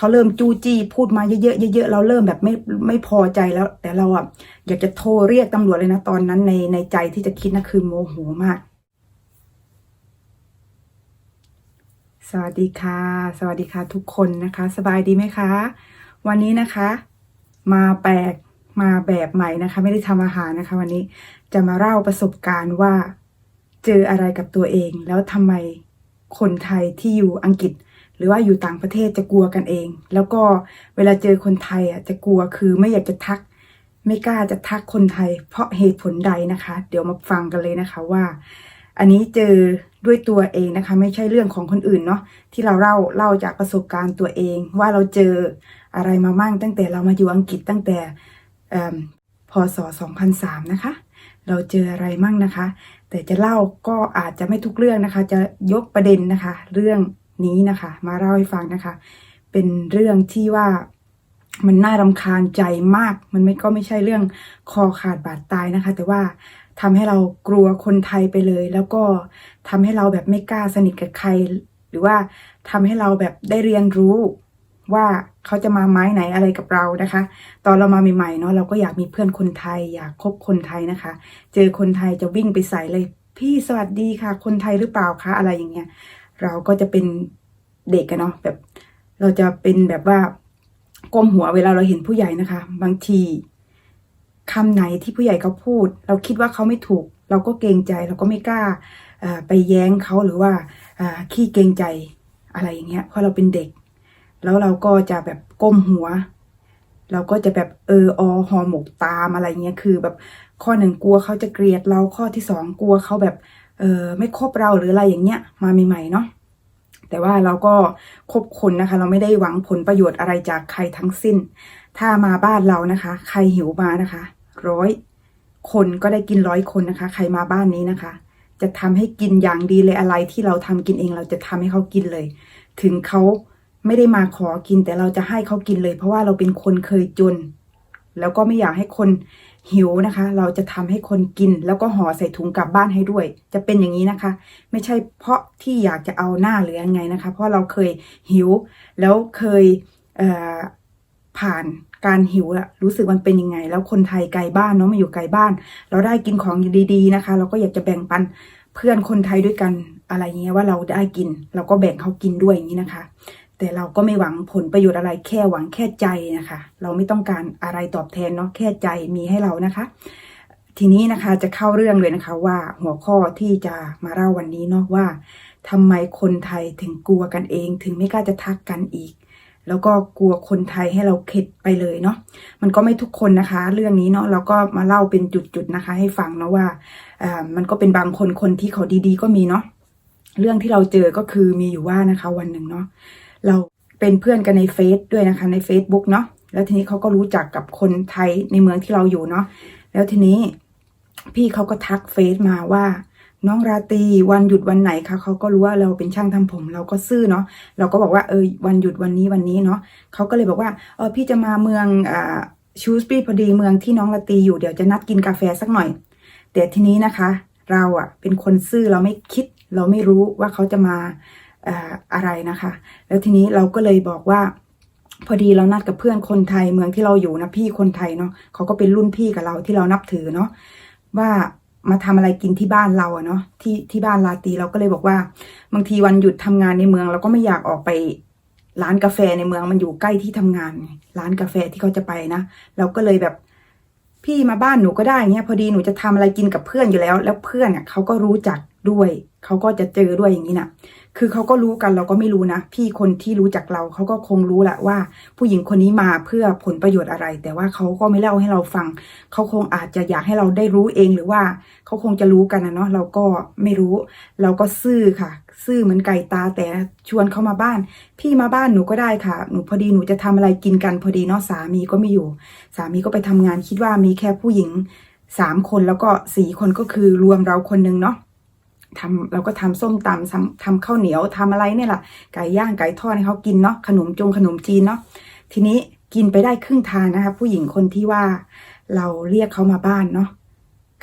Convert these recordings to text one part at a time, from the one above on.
เขาเริ่มจู้จี้พูดมาเยอะๆเยอะๆเราเริ่มแบบไม่ไม่พอใจแล้ว แต่เราอะอยากจะโทรเรียกตำรวจเลยนะตอนนั้นในในใจที่จะคิดนะคือโมโหมาก สวัสดีค่ะ สวัสดีค่ะทุกคนนะคะ สบายดีไหมคะ วันนี้นะคะ มาแปลกมาแบบใหม่นะคะ ไม่ได้ทำอาหารนะคะ วันนี้จะมาเล่าประสบการณ์ว่าเจออะไรกับตัวเอง แล้วทำไมคนไทยที่อยู่อังกฤษ หรือว่าอยู่ต่างประเทศจะกลัวกันเอง แล้วก็เวลาเจอคนไทยอะจะกลัวคือไม่อยากจะทัก ไม่กล้าจะทักคนไทย เพราะเหตุผลใดนะคะ เดี๋ยวมาฟังกันเลยนะคะว่า อันนี้เจอด้วยตัวเองนะคะ ไม่ใช่เรื่องของคนอื่นเนาะที่เราเล่าเล่าจากประสบการณ์ตัวเอง ว่าเราเจออะไรมามั่งตั้งแต่เรามาอยู่อังกฤษตั้งแต่พศ 2003 นะคะ เราเจออะไรมั่งนะคะ แต่จะเล่าก็อาจจะไม่ทุกเรื่องนะคะ จะยกประเด็นนะคะ เรื่อง นี้นะคะ มาเล่าให้ฟังนะคะ เป็นเรื่องที่ว่ามันน่ารำคาญใจมาก มันไม่ก็ไม่ใช่เรื่องคอขาดบาดตายนะคะ แต่ว่าทำให้เรากลัวคนไทยไปเลย แล้วก็ทำให้เราแบบไม่กล้าสนิทกับใคร หรือว่าทำให้เราแบบได้เรียนรู้ว่าเขาจะมาไม้ไหนอะไรกับเรานะคะ ตอนเรามาใหม่ๆเนาะเราก็อยากมีเพื่อนคนไทย อยากคบคนไทยนะคะ เจอคนไทยจะวิ่งไปใส่เลย พี่สวัสดีค่ะ คนไทยหรือเปล่าคะอะไรอย่างเงี้ย เราก็จะเป็นเด็กอะเนาะแบบ เราจะเป็นแบบว่าก้มหัวเวลาเราเห็นผู้ใหญ่นะคะ บางทีคำไหนที่ผู้ใหญ่เขาพูด เราคิดว่าเขาไม่ถูก เราก็เกรงใจเราก็ไม่กล้าไปแย้งเขาหรือว่าขี้เกรงใจอะไรอย่างเงี้ยเพราะเราเป็นเด็ก แล้วเราก็จะแบบก้มหัว เราก็จะแบบเอออหอหมกตามอะไรเงี้ยคือ แบบข้อหนึ่งกลัวเขาจะเกลียดเราข้อที่สองกลัวเขาแบบ เออไม่คบเราหรืออะไรอย่างเงี้ยมาใหม่ๆเนาะแต่ว่าเราก็คบคนนะคะ เราไม่ได้หวังผลประโยชน์อะไรจากใครทั้งสิ้น ถ้ามาบ้านเรานะคะ ใครหิวมานะคะร้อยคนก็ได้กินร้อยคนนะคะ ใครมาบ้านนี้นะคะ จะทำให้กินอย่างดีเลยอะไรที่เราทำกินเองเราจะทำให้เขากินเลย ถึงเขาไม่ได้มาขอกินแต่เราจะให้เขากินเลย เพราะว่าเราเป็นคนเคยจน แล้วก็ไม่อยากให้คน หิวนะคะ เราจะทำให้คนกิน แล้วก็ห่อใส่ถุงกลับบ้านให้ด้วย จะเป็นอย่างนี้นะคะ ไม่ใช่เพราะที่อยากจะเอาหน้าหรือยังไงนะคะ เพราะเราเคยหิว แล้วเคยเผ่านการหิวอะรู้สึกมันเป็นยังไง แล้วคนไทยไกลบ้านเนาะมาอยู่ไกลบ้าน เราได้กินของดีๆนะคะ เราก็อยากจะแบ่งปันเพื่อนคนไทยด้วยกันอะไรเงี้ยว่าเราได้กิน เราก็แบ่งเขากินด้วยอย่างนี้นะคะ แต่เราก็ไม่หวังผลประโยชน์อะไรแค่หวังแค่ใจนะคะ เราไม่ต้องการอะไรตอบแทนเนาะแค่ใจมีให้เรานะคะ ทีนี้นะคะจะเข้าเรื่องเลยนะคะว่าหัวข้อที่จะมาเล่าวันนี้เนาะว่าทำไมคนไทยถึงกลัวกันเอง ถึงไม่กล้าจะทักกันอีก แล้วก็กลัวคนไทยให้เราเข็ดไปเลยเนาะมันก็ไม่ทุกคนนะคะ เรื่องนี้เนาะเราก็มาเล่าเป็นจุดๆนะคะ ให้ฟังเนาะว่าอ่ามันก็เป็นบางคนคนที่เขาดีๆ ก็มีเนาะเรื่องที่เราเจอก็คือมีอยู่ว่านะคะวันหนึ่งเนาะ เราเป็นเพื่อนกันในเฟซด้วยนะคะใน Facebook เนาะแล้วทีนี้เขาก็รู้จักกับคนไทยในเมืองที่เราอยู่เนาะแล้วทีนี้พี่เขาก็ทักเฟซมาว่า น้องราตรีวันหยุดวันไหนคะเขาก็รู้ว่าเราเป็นช่างทำผม เราก็ซื่อเนาะเราก็บอกว่าเออวันหยุดวันนี้วันนี้เนาะเขาก็เลยบอกว่าเออพี่จะมาเมืองอ่าชูสปีพอดีเมืองที่น้องราตรีอยู่เดี๋ยวจะนัดกินกาแฟสักหน่อย แต่ทีนี้นะคะ เราอะเป็นคนซื่อเราไม่คิดเราไม่รู้ว่าเขาจะมา อ่อะไรนะคะ แล้วทีนี้เราก็เลยบอกว่า พอดีเรานัดกับเพื่อนคนไทยเมืองที่เราอยู่นะพี่คนไทยเนาะเขาก็เป็นรุ่นพี่กับเราที่เรานับถือเนาะว่ามาทำอะไรกินที่บ้านเราเนาะที่ที่บ้านลาตีเราก็เลยบอกว่า บางทีวันหยุดทำงานในเมือง เราก็ไม่อยากออกไปร้านกาแฟในเมืองมันอยู่ใกล้ที่ทำงาน ร้านกาแฟที่เขาจะไปนะ เราก็เลยแบบพี่มาบ้านหนูก็ได้เงี้ยพอดีหนูจะทำอะไรกินกับเพื่อนอยู่แล้ว แล้วเพื่อนเนี่ยเขาก็รู้จักด้วย เขาก็จะเจอด้วยอย่างนี้นะ คือเขาก็รู้กันเราก็ไม่รู้นะ พี่คนที่รู้จักเราเขาก็คงรู้แหละว่า ผู้หญิงคนนี้มาเพื่อผลประโยชน์อะไร แต่ว่าเขาก็ไม่เล่าให้เราฟัง เขาคงอาจจะอยากให้เราได้รู้เองหรือว่าเขาคงจะรู้กันนะเนาะเราก็ไม่รู้ เราก็ซื่อค่ะ ซื่อเหมือนไก่ตาแต่ชวนเขามาบ้าน พี่มาบ้านหนูก็ได้ค่ะ หนูพอดีหนูจะทำอะไรกินกันพอดีเนาะสามีก็ไม่อยู่ สามีก็ไปทำงานคิดว่ามีแค่ผู้หญิงสามคนแล้วก็สี่คนก็คือรวมเราคนนึงเนาะ ทำเราก็ทำส้มตำทำทำข้าวเหนียวทำอะไรเนี่ยแหละไก่ย่างไก่ทอดให้เขากินเนาะขนมจงขนมจีนเนาะทีนี้กินไปได้ครึ่งทางนะคะ ผู้หญิงคนที่ว่าเราเรียกเขามาบ้านเนาะ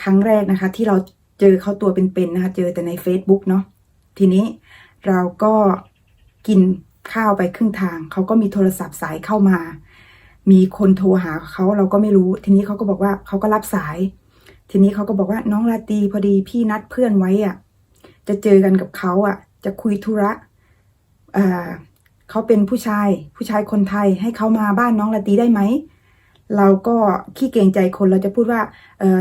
ครั้งแรกนะคะ ที่เราเจอเขาตัวเป็นๆนะคะ เจอแต่ใน Facebook เนาะทีนี้เราก็กินข้าวไปครึ่งทาง เขาก็มีโทรศัพท์สายเข้ามา มีคนโทรหาเขาเราก็ไม่รู้ ทีนี้เขาก็บอกว่าเขาก็รับสาย ทีนี้เขาก็บอกว่าน้องลาตีพอดีพี่นัดเพื่อนไว้อะ จะเจอกันกับเขาอะ จะคุยธุระเขาเป็นผู้ชายผู้ชายคนไทยให้เขามาบ้านน้องลาตรีได้ไหม เราก็ขี้เกรงใจคนเราจะพูดว่า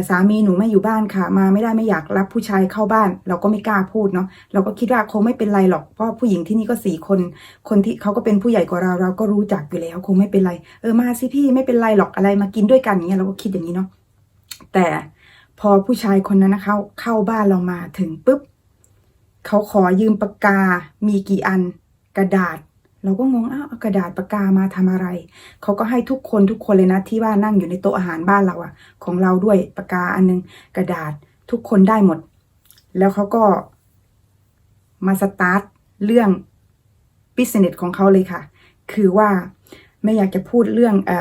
สามีหนูไม่อยู่บ้านค่ะ มาไม่ได้ไม่อยากรับผู้ชายเข้าบ้าน เราก็ไม่กล้าพูดเนาะเราก็คิดว่าคงไม่เป็นไรหรอกเพราะผู้หญิงที่นี่ก็สี่คน คนที่เขาก็เป็นผู้ใหญ่กว่าเรา เราก็รู้จักอยู่แล้วคงไม่เป็นไร เออมาสิพี่ไม่เป็นไรหรอกอะไรมากินด้วยกันอย่างเงี้ยเราก็คิดอย่างนี้เนาะแต่พอผู้ชายคนนั้นนะคะเข้าบ้านเรามาถึงปุ๊บ เขาขอยืมปากกา มีกี่อัน กระดาษ เราก็งงอ้าวกระดาษปากกามาทำอะไร เขาก็ให้ทุกคนทุกคนเลยนะที่ว่านั่งอยู่ในโต๊ะอาหารบ้านเราอะของเราด้วยปากกาอันนึง กระดาษทุกคนได้หมด แล้วเขาก็มาสตาร์ทเรื่องบิสเนสของเขาเลยค่ะ คือว่าไม่อยากจะพูดเรื่องอ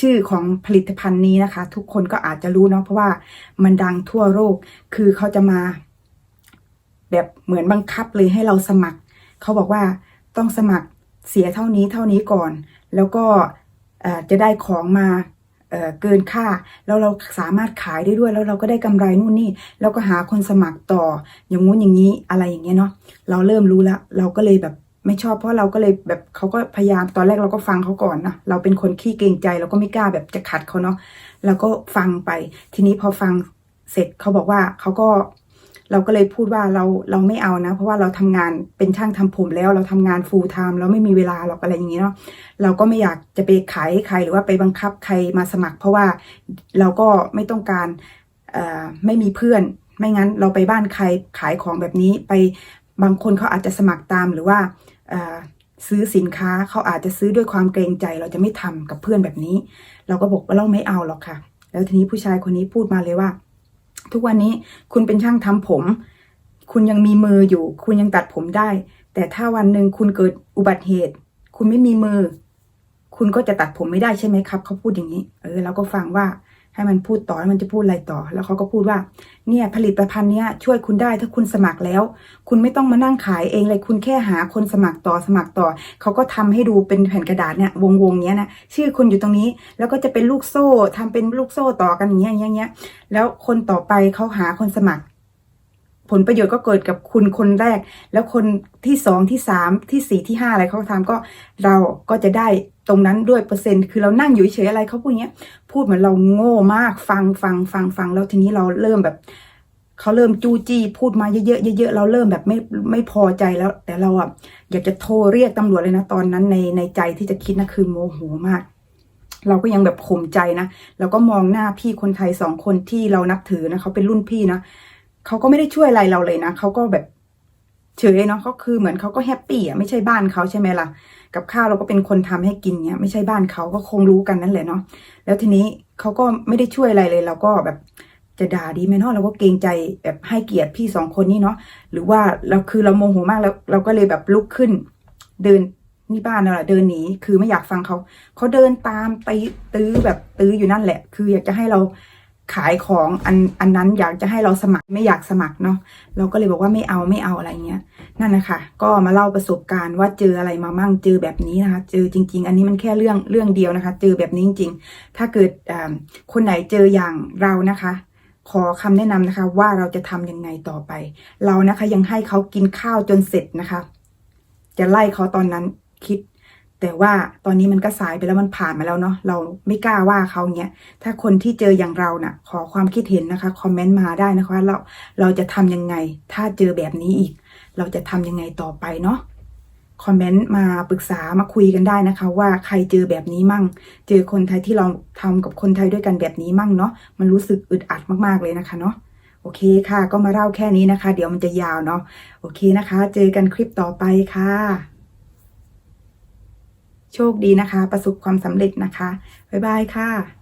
ชื่อของผลิตภัณฑ์นี้นะคะ ทุกคนก็อาจจะรู้เนาะเพราะว่ามันดังทั่วโลกคือเขาจะมา แบบเหมือนบังคับเลยให้เราสมัคร เขาบอกว่าต้องสมัครเสียเท่านี้เท่านี้ก่อน แล้วก็จะได้ของมาเเกินค่า แล้วเราสามารถขายได้ด้วย แล้วเราก็ได้กำไรนู่นนี่ แล้วก็หาคนสมัครต่อ อย่างงู้นอย่างนี้อะไรอย่างเงี้ยเนาะ เราเริ่มรู้แล้ว เราก็เลยแบบไม่ชอบ เพราะเราก็เลยแบบเขาก็พยายาม ตอนแรกเราก็ฟังเขาก่อนนะ เราเป็นคนขี้เกรงใจ เราก็ไม่กล้าแบบจะขัดเขาเนาะ เราก็ฟังไป ทีนี้พอฟังเสร็จเขาบอกว่าเขาก็ เราก็เลยพูดว่าเราเราไม่เอานะ เพราะว่าเราทำงานเป็นช่างทำผมแล้ว เราทำงาน full time เราไม่มีเวลาหรอกอะไรอย่างนี้เนาะเราก็ไม่อยากจะไปขายให้ใครหรือว่าไปบังคับใครมาสมัคร เพราะว่าเราก็ไม่ต้องการไม่มีเพื่อน ไม่งั้นเราไปบ้านใครขายของแบบนี้ไปบางคนเขาอาจจะสมัครตามหรือว่าซื้อสินค้าเขาอาจจะซื้อด้วยความเกรงใจ เราจะไม่ทำกับเพื่อนแบบนี้ เราก็บอกว่าเราไม่เอาหรอกค่ะ แล้วทีนี้ผู้ชายคนนี้พูดมาเลยว่า ทุกวันนี้คุณเป็นช่างทำผม คุณยังมีมืออยู่ คุณยังตัดผมได้ แต่ถ้าวันหนึ่งคุณเกิดอุบัติเหตุ คุณไม่มีมือ คุณก็จะตัดผมไม่ได้ใช่ไหมครับ เขาพูดอย่างนี้ เออเราก็ฟังว่า ให้มันพูดต่อให้มันจะพูดอะไรต่อ แล้วเขาก็พูดว่า เนี่ยผลิตภัณฑ์เนี้ยช่วยคุณได้ถ้าคุณสมัครแล้ว คุณไม่ต้องมานั่งขายเองเลยคุณแค่หาคนสมัครต่อสมัครต่อ เขาก็ทำให้ดูเป็นแผ่นกระดาษเนี่ยวงวงๆเนี้ยนะชื่อคุณอยู่ตรงนี้ แล้วก็จะเป็นลูกโซ่ทำเป็นลูกโซ่ต่อกันอย่างเงี้ยอย่างเงี้ยแล้วคนต่อไปเขาหาคนสมัคร ผลประโยชน์ก็เกิดกับคุณคนแรก แล้วคนที่สองที่สามที่สี่ที่ห้าอะไรเขาทำก็เราก็จะได้ตรงนั้นด้วยเปอร์เซ็นต์คือเรานั่งอยู่เฉยอะไรเขาพูดอย่างเงี้ย พูดเหมือนเราโง่มากฟังฟังฟังฟังแล้วทีนี้เราเริ่มแบบเขาเริ่มจู้จี้พูดมาเยอะๆเยอะๆเราเริ่มแบบไม่ไม่พอใจแล้ว แต่เราอะอยากจะโทรเรียกตำรวจเลยนะตอนนั้นในในใจที่จะคิดนะคือโมโหมาก เราก็ยังแบบข่มใจนะเราก็มองหน้าพี่คนไทยสองคนที่เรานับถือนะเขาเป็นรุ่นพี่นะ เขาก็ไม่ได้ช่วยอะไรเราเลยนะเขาก็แบบเฉยเนาะเขาคือเหมือนเขาก็แฮปปี้อะไม่ใช่บ้านเขาใช่ไหมล่ะ กับข้าวเราก็เป็นคนทำให้กินเนี่ยไม่ใช่บ้านเขาก็คงรู้กันนั่นแหละเนาะแล้วทีนี้เขาก็ไม่ได้ช่วยอะไรเลยเราก็แบบจะด่าดีไหมเนาะเราก็เกรงใจแบบให้เกียรติพี่สองคนนี้เนาะหรือว่าเราคือเราโมโหมากแล้วเราก็เลยแบบลุกขึ้น เดินนี่บ้านน่ะเดินหนีคือไม่อยากฟังเขาเขาเดินตามไปตื้อแบบตื้ออยู่นั่นแหละ คืออยากจะให้เรา ขายของอันอันนั้นอยากจะให้เราสมัครไม่อยากสมัครเนาะเราก็เลยบอกว่าไม่เอาไม่เอาอะไรเงี้ยนั่นนะคะก็มาเล่าประสบการณ์ว่าเจออะไรมามั่งเจอแบบนี้นะคะ เจอจริง ๆ อันนี้มันแค่เรื่องเรื่องเดียวนะคะ เจอแบบนี้จริง ๆ ถ้าเกิดคนไหนเจออย่างเรานะคะ ขอคำแนะนำนะคะว่าเราจะทำยังไงต่อไป เรานะคะยังให้เขากินข้าวจนเสร็จนะคะ จะไล่เขาตอนนั้นคิด แต่ว่าตอนนี้มันก็สายไปแล้วมันผ่านมาแล้วเนาะเราไม่กล้าว่าเขาเนี้ยถ้าคนที่เจออย่างเราน่ะ ขอความคิดเห็นนะคะคอมเมนต์มาได้นะคะเราเราจะทำยังไง ถ้าเจอแบบนี้อีก เราจะทำยังไงต่อไปเนาะคอมเมนต์มาปรึกษามาคุยกันได้นะคะ ว่าใครเจอแบบนี้มั่ง เจอคนไทยที่เราทำกับคนไทยด้วยกันแบบนี้มั่งเนาะมันรู้สึกอึดอัดมากๆเลยนะคะเนาะโอเคค่ะ ก็มาเล่าแค่นี้นะคะ เดี๋ยวมันจะยาวเนาะโอเคนะคะ เจอกันคลิปต่อไปค่ะ โชคดีนะคะ ประสบความสำเร็จนะคะ บ๊ายบายค่ะ